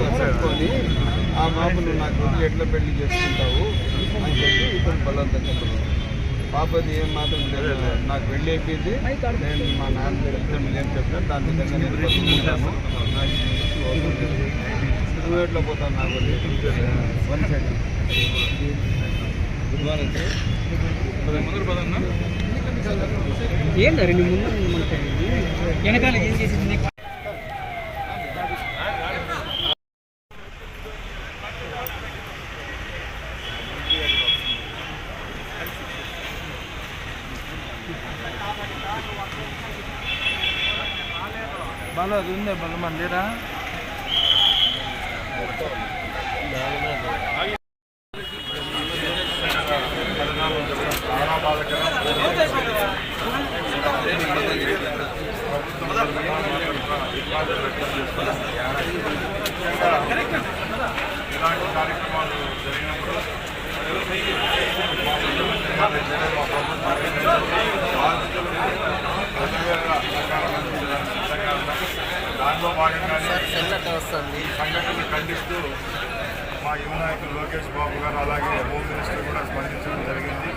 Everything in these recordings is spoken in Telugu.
పట్టుకొని ఆ మామూలు నాకు వదిలి ఎట్లా పెళ్ళి చేసుకుంటావు. అని చెప్పి ఇతను బలవంతం కొన్నాడు. పాపది ఏం మాత్రం లేదు నాకు పెళ్ళి అయిపోయింది. నేను మా నాన్న చెప్తాను ఏం చెప్పాను దాని విధంగా నేను బతుకుంటాను నాకు నువ్వు ఎట్లా పోతాను నాకు వన్ సైడ్ గుడ్ మార్నింగ్ ఏంటో రెండు ముందు వెనకాల ఏం చేసింది? బాగా అది ఉందే బలమని లేరా ఇలాంటి కార్యక్రమాలు జరిగినప్పుడు దాంట్లో భాగంగానే ఈ సంఘటనలు ఖండిస్తూ మా యువ నాయకులు లోకేష్ బాబు గారు అలాగే హోమ్ మినిస్టర్ కూడా స్పందించడం జరిగింది.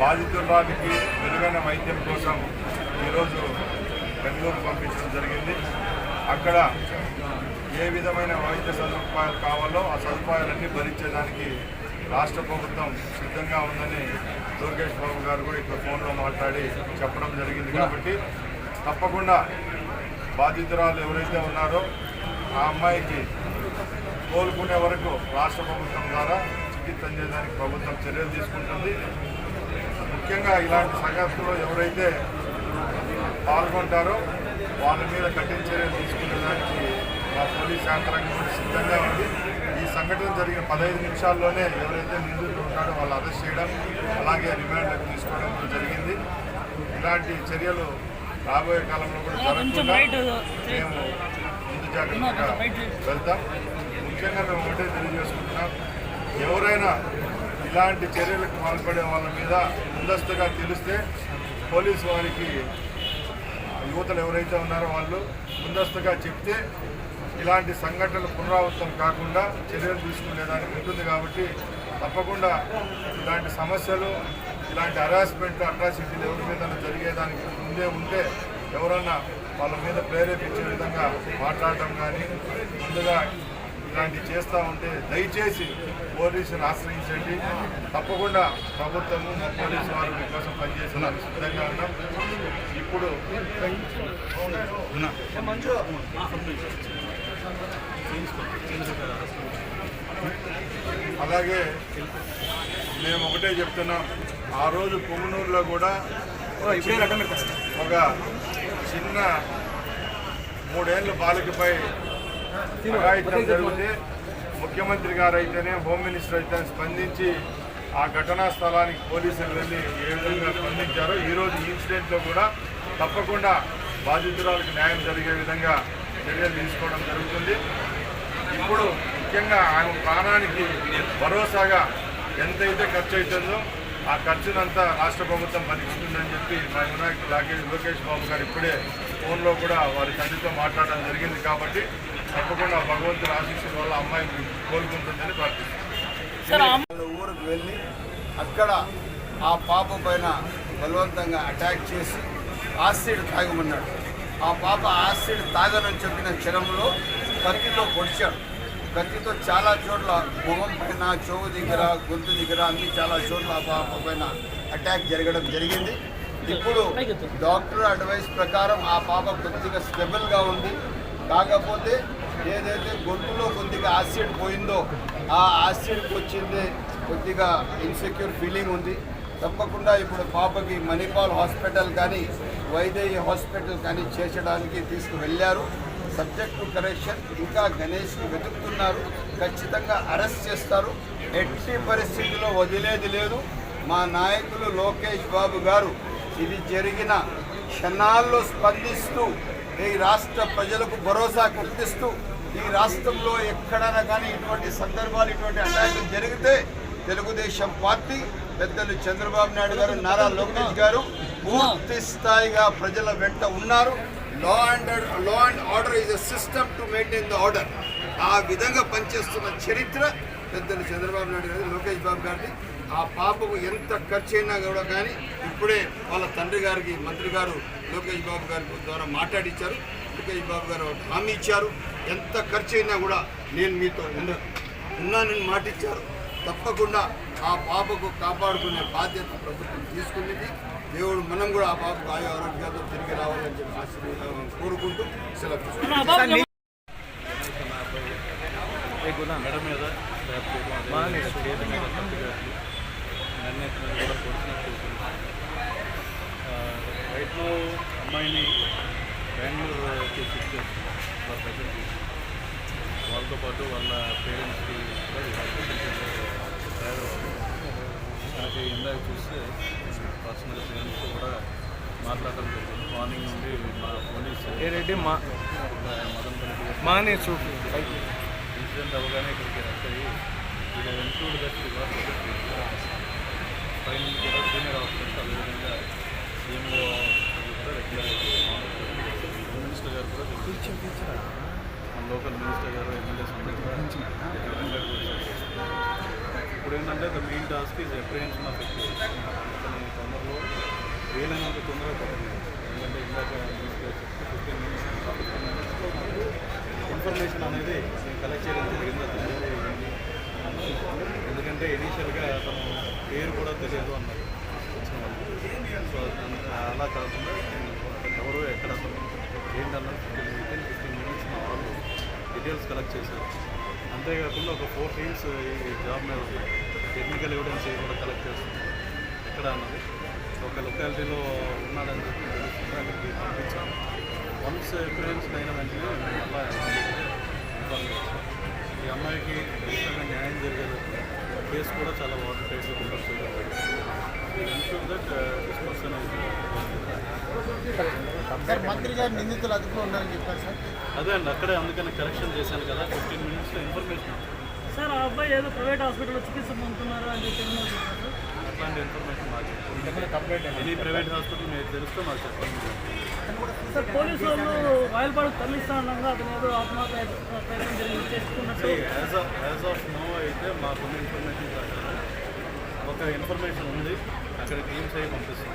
బాధితురాలికి మెరుగైన వైద్యం కోసం ఈరోజు బెంగళూరు పంపించడం జరిగింది. అక్కడ ఏ విధమైన వైద్య సదుపాయాలు కావాలో ఆ సదుపాయాలన్నీ భరించేదానికి రాష్ట్ర ప్రభుత్వం సిద్ధంగా ఉందని లోకేష్ బాబు గారు కూడా ఇక్కడ ఫోన్లో మాట్లాడి చెప్పడం జరిగింది కాబట్టి తప్పకుండా బాధితురాలు ఎవరైతే ఉన్నారో ఆ అమ్మాయికి కోలుకునే వరకు రాష్ట్ర ప్రభుత్వం ద్వారా చికిత్స అందేదానికి ప్రభుత్వం చర్యలు తీసుకుంటుంది. ముఖ్యంగా ఇలాంటి సంఘటనలో ఎవరైతే పాల్గొంటారో వాళ్ళ మీద కఠిన చర్యలు తీసుకునేదానికి మా పోలీస్ యంత్రాంగం కూడా సిద్ధంగా ఉంది. ఈ సంఘటన జరిగిన పదహైదు నిమిషాల్లోనే ఎవరైతే నిందితులు ఉంటారో వాళ్ళు అరెస్ట్ చేయడం అలాగే రిమాండ్లకు తీసుకోవడం కూడా జరిగింది. ఇలాంటి చర్యలు రాబోయే కాలంలో కూడా జరగకుండా మేము ముందు జాగ్రత్తగా వెళ్తాం. ముఖ్యంగా మేము ఒకటే తెలియజేసుకుంటున్నాం. ఎవరైనా ఇలాంటి చర్యలకు పాల్పడే వాళ్ళ మీద ముందస్తుగా తెలిస్తే పోలీసు వారికి యువతలు ఎవరైతే ఉన్నారో వాళ్ళు ముందస్తుగా చెప్తే ఇలాంటి సంఘటనలు పునరావృతం కాకుండా చర్యలు తీసుకునేదానికి ఉంటుంది కాబట్టి తప్పకుండా ఇలాంటి సమస్యలు ఇలాంటి హరాస్మెంట్ అట్రాసిటీలు ఎవరి మీద జరిగేదానికి ముందే ఉంటే ఎవరన్నా వాళ్ళ మీద ప్రేరేపించే విధంగా మాట్లాడటం కానీ ముందుగా ఇలాంటి చేస్తూ ఉంటే దయచేసి పోలీసుని ఆశ్రయించండి. తప్పకుండా ప్రభుత్వము పోలీసు వారు మీకోసం పనిచేసేందుకు సిద్ధంగా ఉన్నాం. ఇప్పుడు అలాగే మేము ఒకటే చెప్తున్నాం. ఆ రోజు పొంగనూరులో కూడా ఒక చిన్న మూడేళ్ళ బాలికపై అఘాయిత్యం జరిగితే ముఖ్యమంత్రి గారు అయితేనే హోమ్ మినిస్టర్ అయితే స్పందించి ఆ ఘటనా స్థలానికి పోలీసులు వెళ్ళి ఏ విధంగా స్పందించారో ఈరోజు ఈ ఇన్సిడెంట్లో కూడా తప్పకుండా బాధితురాలకు న్యాయం జరిగే విధంగా చర్యలు తీసుకోవడం జరుగుతుంది. ఇప్పుడు ముఖ్యంగా ఆమె ప్రాణానికి భరోసాగా ఎంతైతే ఖర్చు అవుతుందో ఆ ఖర్చునంతా రాష్ట్ర ప్రభుత్వం భరిస్తుందని చెప్పి మా వినాయక్ లాగేష్ లోకేష్ బాబు గారు ఇప్పుడే ఫోన్లో కూడా వారి తండ్రితో మాట్లాడడం జరిగింది కాబట్టి తప్పకుండా భగవంతుడు ఆశీస్సుల వల్ల అమ్మాయి కోలుకుంటుందని ప్రార్థిస్తున్నాను వాళ్ళ ఊరికి వెళ్ళి అక్కడ ఆ పాప పైన బలవంతంగా అటాక్ చేసి ఆసిడ్ తాగమన్నాడు. ఆ పాప ఆసిడ్ తాగనని చెప్పిన క్షణంలో కత్తితో పొడిచాడు. కత్తితో చాలా చోట్ల మొహం పైన చెవు దగ్గర గొంతు దగ్గర అన్ని చాలా చోట్ల ఆ పాప పైన అటాక్ జరగడం జరిగింది. ఇప్పుడు డాక్టర్ అడ్వైస్ ప్రకారం ఆ పాప కొద్దిగా స్టెబుల్గా ఉంది. కాకపోతే ఏదైతే గొంతులో కొద్దిగా యాసిడ్ పోయిందో ఆ యాసిడ్కి వచ్చింది కొద్దిగా ఇన్సెక్యూర్ ఫీలింగ్ ఉంది. తప్పకుండా ఇప్పుడు పాపకి మణిపాల్ హాస్పిటల్ కానీ వైదేహి హాస్పిటల్ కానీ చేర్చడానికి తీసుకువెళ్ళారు. సబ్జెక్టు కరెక్షన్ ఇంకా గణేష్ని వెతుకుతున్నారు. ఖచ్చితంగా అరెస్ట్ చేస్తారు. ఎట్టి పరిస్థితిలో వదిలేది లేదు. మా నాయకులు లోకేష్ బాబు గారు ఇది జరిగిన క్షణాల్లో స్పందిస్తూ ఈ రాష్ట్ర ప్రజలకు భరోసా కల్పిస్తూ ఈ రాష్ట్రంలో ఎక్కడైనా కానీ ఇటువంటి సందర్భాలు ఇటువంటి అటాకులు జరిగితే తెలుగుదేశం పార్టీ పెద్దలు చంద్రబాబు నాయుడు గారు నారా లోకేష్ గారు పూర్తి స్థాయిగా ప్రజల వెంట ఉన్నారు. Law and law and order is a system to maintain the order ఆ విధంగా పనిచేస్తున్న చరిత్ర పెద్దలు చంద్రబాబు నాయుడు గారి లోకేష్ బాబు గారిది. ఆ పాపకు ఎంత ఖర్చు అయినా కూడా కానీ ఇప్పుడే వాళ్ళ తండ్రి గారికి మంత్రి గారు లోకేష్ బాబు గారి ద్వారా మాట్లాడిచ్చారు. లోకేష్ బాబు గారు ఒక హామీ ఇచ్చారు. ఎంత ఖర్చు అయినా కూడా నేను మీతో ఉండ ఉన్నానని మాట ఇచ్చారు తప్పకుండా ఆ పాపకు కాపాడుకునే బాధ్యత ప్రభుత్వం తీసుకునేది దేవుడు మనం కూడా ఆ పాపకు ఆయు ఆరోగ్యాలతో తిరిగి రావాలని చెప్పి ఆశీర్వాదం కోరుకుంటూ సెలవు. మెడ మీద నిర్ణయించడం కూడా కోరుతున్నట్టు రైట్ నో అమ్మాయిని బెంగళూరు షిఫ్ట్ చేస్తుంది వాళ్ళ దగ్గరికి వాళ్ళతో పాటు వాళ్ళ పేరెంట్స్కి డ్రైవర్ మనకి ఇందాక చూస్తే పర్సనల్ పేరెంట్స్తో కూడా మాట్లాడడం జరిగింది మార్నింగ్ నుండి మా పోలీస్ రెడ్డి మా మదనపల్లి మానే చూపు ఇన్సిడెంట్ అవగానే ఇక్కడికి రష్ అయ్యి ఇది ఇన్క్లూడ్ దట్ పైన కూడా సీనియర్ ఆఫీసర్స్ అదేవిధంగా సీఎంఓ కూడా రెగ్యులర్ మినిస్టర్ గారు కూడా మన లోకల్ మినిస్టర్ గారు ఎమ్మెల్యేస్ ఇప్పుడు ఏంటంటే the main task is apprehension of అతని తొందరలో వీలైనంత తొందరగా పడుతుంది ఎందుకంటే ఇందాక ఫిఫ్టీన్ మినిట్స్ ఇన్ఫర్మేషన్ అనేది కలెక్ట్ చేయడం జరిగింది ఎందుకంటే ఇనీషియల్గా తను పేరు కూడా తెలియదు అన్నారు. వచ్చిన వాళ్ళు సో అలా కాకుండా ఎవరు ఎక్కడ అసలు ఏంటన్నది వితిన్ ఫిఫ్టీన్ మినిట్స్ మా వాళ్ళు డీటెయిల్స్ కలెక్ట్ చేశారు. అంతేకాకుండా ఒక ఫోర్ టీమ్స్ ఈ జాబ్ మీద ఉన్నాయి. టెక్నికల్ ఎవిడెన్స్ కూడా కలెక్ట్ చేస్తుంది ఎక్కడ అన్నది? ఒక లొకాలిటీలో ఉన్నాడని చెప్పి తెలుస్తుంది. అక్కడికి పంపించాము వన్స్ ఎక్స్పీరియన్స్ అయిన వెంటనే మళ్ళా ఇన్ఫార్మ్ చేస్తాం ఈ అమ్మాయికి ఖచ్చితంగా న్యాయం జరిగేది కేసు కూడా చాలా దిస్ పర్సన్ సార్ మంత్రి గారు నిందితులు అదుపులో ఉన్నారని చెప్పారు సార్. అదే అండి అక్కడే అందుకని కరెక్షన్ చేశాను కదా ఫిఫ్టీన్ మినిట్స్లో ఇన్ఫర్మేషన్ సార్ ఆ అబ్బాయి ఏదో ప్రైవేట్ హాస్పిటల్లో చికిత్స పొందుతున్నారు అని చెప్పి ఏమో చెప్పారు సార్. అట్లాంటి ఇన్ఫర్మేషన్ మాకు ఎనీ ప్రైవేట్ హాస్పిటల్ మీరు తెలిస్తే మాకు చెప్పండి. సార్ పోలీసు వాళ్ళు రాయలపాడు తరలిస్తా ఉండగా అతను ఏదో ఆత్మహత్య ప్రయత్నం జరిగి చేసుకున్నట్టు as of as of now అయితే మాకున్న ఇన్ఫర్మేషన్ ప్రకారం ఒక ఇన్ఫర్మేషన్ ఉంది. అక్కడ టీమ్స్ అయ్యి పంపిస్తాం.